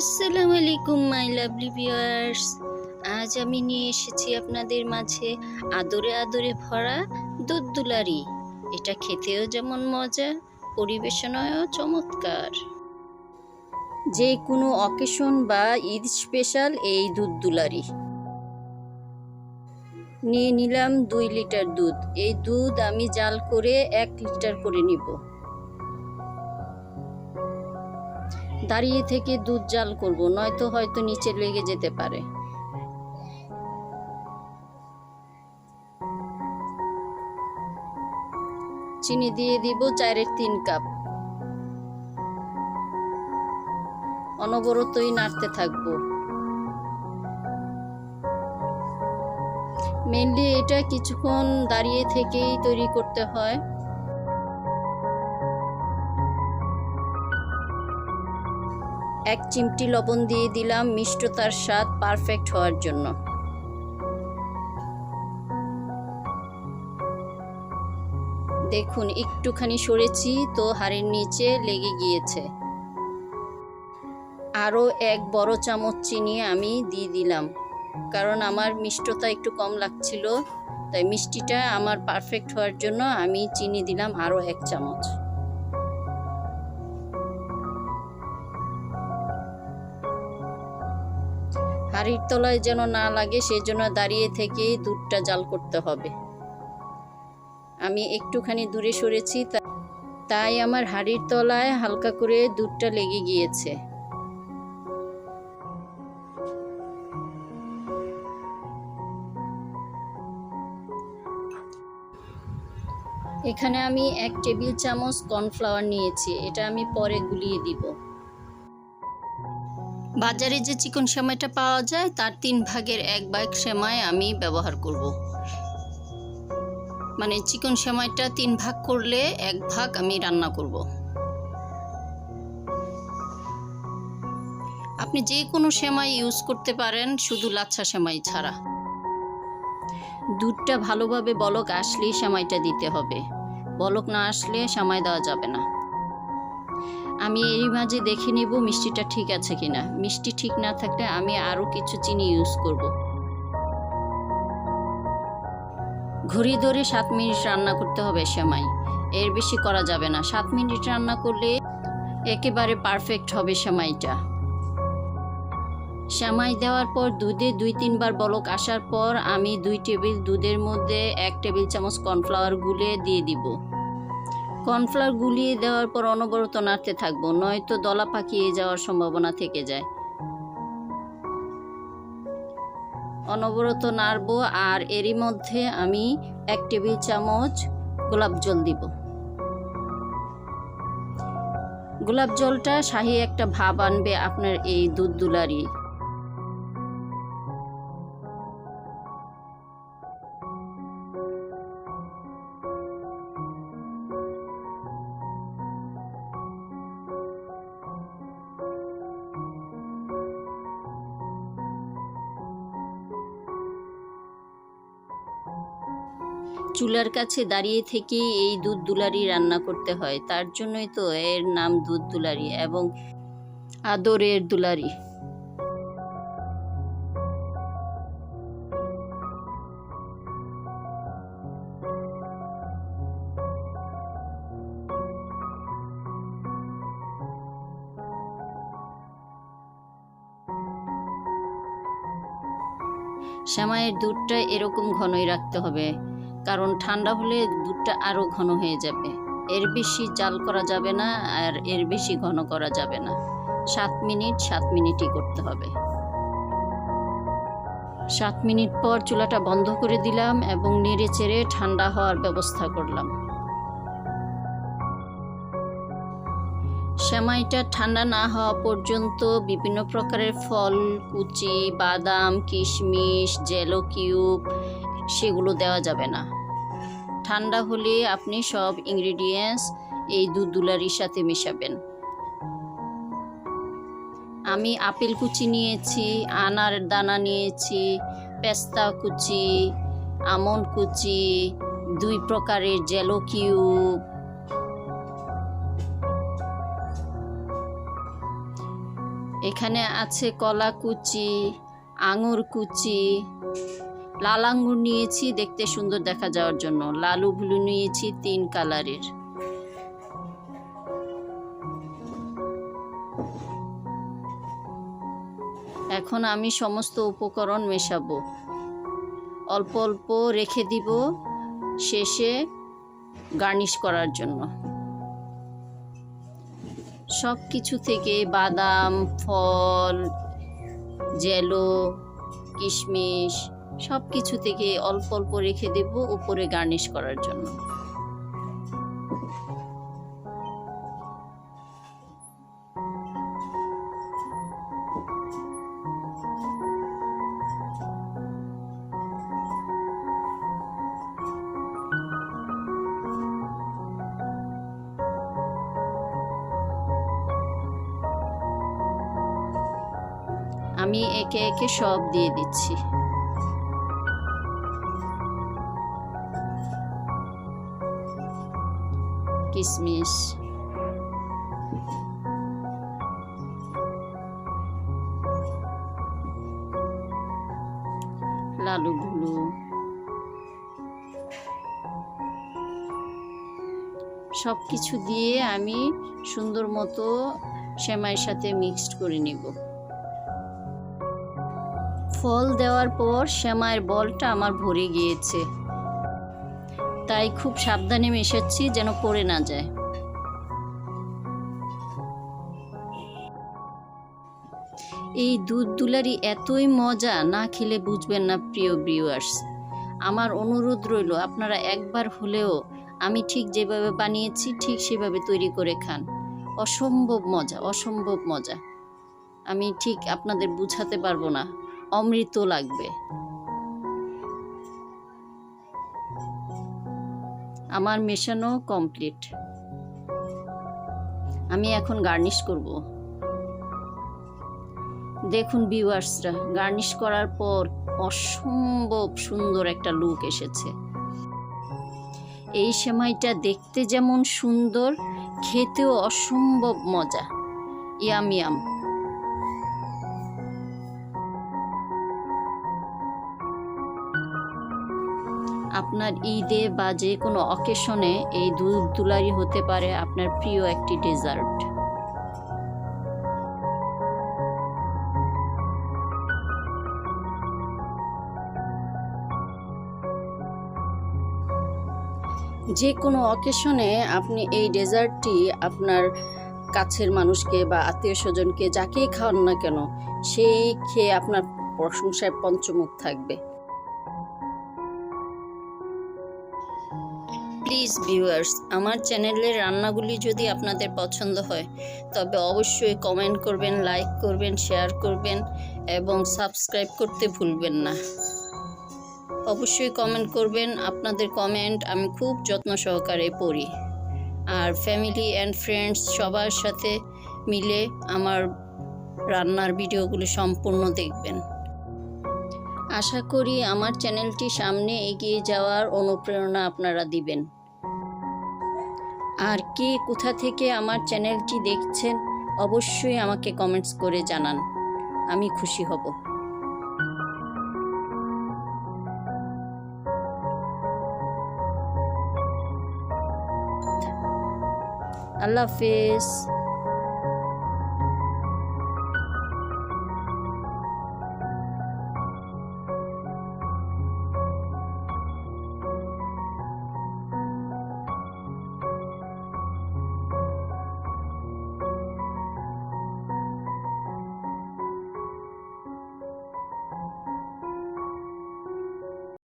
আসসালামু আলাইকুম, my lovely viewers. আজ আমি নিয়ে এসেছি আপনাদের মাঝে আদরে আদরে ভরা দুধ দুলারি। এটা খেতেও যেমন মজা পরিবেশনায়ও চমৎকার। যে কোনো অকেশন বা ঈদ স্পেশাল এই দুধ দুলারি। নিয়ে নিলাম দুই লিটার দুধ। এই দুধ আমি জাল করে এক লিটার করে নিব। দাঁড়িয়ে থেকে দুধ জাল করব, নয়তো হয়তো নিচে লেগে যেতে পারে। চিনি দিয়ে দিব চারের তিন কাপ। অনবরতই নাড়তে থাকব। মেনলি এটা কিছুক্ষণ দাঁড়িয়ে থেকেই তৈরি করতে হয়। এক চিমটি লবণ দিয়ে দিলাম মিষ্টতার স্বাদ পারফেক্ট হওয়ার জন্য। দেখুন, একটুখানি সরেছি তো হাড়ের নিচে লেগে গিয়েছে। আরও এক বড় চামচ চিনি আমি দিয়ে দিলাম, কারণ আমার মিষ্টতা একটু কম লাগছিল, তাই মিষ্টিটা আমার পারফেক্ট হওয়ার জন্য আমি চিনি দিলাম আরও এক চামচ। হাড়ির তলায় যেন না লাগে সেই জন্য দাঁড়িয়ে থেকেই দুধটা জাল করতে হবে। আমি একটুখানি দূরে সরেছি তাই আমার হাড়ির তলায় হালকা করে দুধটা লেগে গিয়েছে। এখানে আমি এক টেবিল চামচ কর্নফ্লাওয়ার নিয়েছি, এটা আমি পরে গুলিয়ে দিব। বাজারে যে চিকন সেমাইটা পাওয়া যায়, তার তিন ভাগের এক ভাগ সেমাই আমি ব্যবহার করব। মানে চিকন সেমাইটা তিন ভাগ করলে এক ভাগ আমি রান্না করব। আপনি যে কোনো সেমাই ইউজ করতে পারেন, শুধু লাচ্ছা সেমাই ছাড়া। দুধটা ভালোভাবে বলক, আসলেই সেমাইটা দিতে হবে। বলক না আসলে সেমাই দেওয়া যাবে না। আমি এরই মাঝে দেখে নেব মিষ্টিটা ঠিক আছে কিনা। মিষ্টি ঠিক না থাকলে আমি আরও কিছু চিনি ইউজ করব। ঘড়ি ধরে সাত মিনিট রান্না করতে হবে সেমাই এর বেশি করা যাবে না। সাত মিনিট রান্না করলে একেবারে পারফেক্ট হবে সেমাইটা সেমাই দেওয়ার পর দুধে দুই তিনবার বলক আসার পর আমি দুই টেবিল দুধের মধ্যে এক টেবিল চামচ কর্নফ্লাওয়ার গুলে দিয়ে দিব। কর্নফ্লাওয়ার গুলিয়ে দেওয়ার পর অনবরত নাড়তে থাকব, নয়তো দলা পাকিয়ে যাওয়ার সম্ভাবনা থেকে যায়। অনবরত নাড়বো আর এরই মধ্যে আমি এক টেবিল চামচ গোলাপ জল দিব। গোলাপ জলটা শাহি একটা ভাব আনবে আপনার এই দুধ দুলারি চুলার কাছে দাঁড়িয়ে থেকে এই দুধ দুলারি রান্না করতে হয়। তার জন্যই তো এর নাম দুধ দুলারি এবং আদরের দুলারি। শ্যামাইয়ের দুধটা এরকম ঘনই রাখতে হবে। কারণ ঠান্ডা হলে দুধটা আরও ঘন হয়ে যাবে। এর বেশি জাল করা যাবে না আর এর বেশি ঘন করা যাবে না। সাত মিনিট, সাত মিনিটই করতে হবে। সাত মিনিট পর চুলাটা বন্ধ করে দিলাম এবং নেড়ে চেড়ে ঠান্ডা হওয়ার ব্যবস্থা করলাম। সেমাইটা ঠান্ডা না হওয়া পর্যন্ত বিভিন্ন প্রকারের ফল, কুচি, বাদাম, কিশমিশ, জেলো কিউব সেগুলো দেওয়া যাবে না। ঠান্ডা হলে আপনি সব ইনগ্রেডিয়েন্টস এই দুধ দুলারির সাথে মেশাবেন। আমি আপেল কুচি নিয়েছি, আনার দানা নিয়েছি, পেস্তা কুচি, আমন্ড কুচি, দুই প্রকারের জেলো কিউব এখানে আছে কলা কুচি, আঙুর কুচি লাল আঙ্গুর নিয়েছি, দেখতে সুন্দর দেখা যাওয়ার জন্য। লালু ব্লু নিয়েছি তিন কালারের। এখন আমি সমস্ত উপকরণ মেশাবো। অল্প অল্প রেখে দিব শেষে গার্নিশ করার জন্য। সব কিছু থেকে বাদাম, ফল, জেলো, কিশমিশ সব কিছু থেকে অল্প অল্প রেখে দেব উপরে গার্নিশ করার জন্য। আমি একে একে সব দিয়ে দিচ্ছি। কিশমিশ লালু গুলো সব কিছু দিয়ে আমি সুন্দর মতো সেমাইয়ের সাথে মিক্সড করে নিব। ফল দেওয়ার পর সেমাইয়ের বলটা আমার ভরে গিয়েছে। তাই খুব সাবধানে মেশাচ্ছি যেন পড়ে না যায়। এই দুধ দুলারি এতই মজা, না খেলে বুঝবেন না প্রিয় ভিউয়ার্স আমার অনুরোধ রইল, আপনারা একবার হলেও আমি ঠিক যেভাবে বানিয়েছি, ঠিক সেভাবে তৈরি করে খান। অসম্ভব মজা অসম্ভব মজা। আমি ঠিক আপনাদের বুঝাতে পারব না, অমৃত লাগবে। আমার মেশানো কমপ্লিট। আমি এখন গার্নিশ করব। দেখুন ভিউয়ার্সরা, গার্নিশ করার পর অসম্ভব সুন্দর একটা লুক এসেছে। এই সেমাইটা দেখতে যেমন সুন্দর, খেতেও অসম্ভব মজা। Yum yum. আপনার ঈদে বা যে কোনো অকেশনে এই দুধ দুলারি হতে পারে আপনার প্রিয় একটি ডেজার্ট যে কোনো অকেশনে আপনি এই ডেজার্টটি আপনার কাছের মানুষকে বা আত্মীয় স্বজনকে যাকেই খাওয়ান না কেন, সেই খেয়ে আপনার প্রশংসায় পঞ্চমুখ থাকবে। প্লিজ ভিউয়ার্স আমার চ্যানেলের রান্নাগুলি যদি আপনাদের পছন্দ হয়, তবে অবশ্যই কমেন্ট করবেন লাইক করবেন শেয়ার করবেন এবং সাবস্ক্রাইব করতে ভুলবেন না। অবশ্যই কমেন্ট করবেন, আপনাদের কমেন্ট আমি খুব যত্ন সহকারে পড়ি। আর ফ্যামিলি অ্যান্ড ফ্রেন্ডস সবার সাথে মিলে আমার রান্নার ভিডিওগুলো সম্পূর্ণ দেখবেন। আশা করি আমার চ্যানেলটি সামনে এগিয়ে যাওয়ার অনুপ্রেরণা আপনারা দিবেন। কে কোথা থেকে আমার চ্যানেলটি দেখছেন, অবশ্যই আমাকে কমেন্টস করে জানান। আমি খুশি হব। আল্লাহ হাফেজ।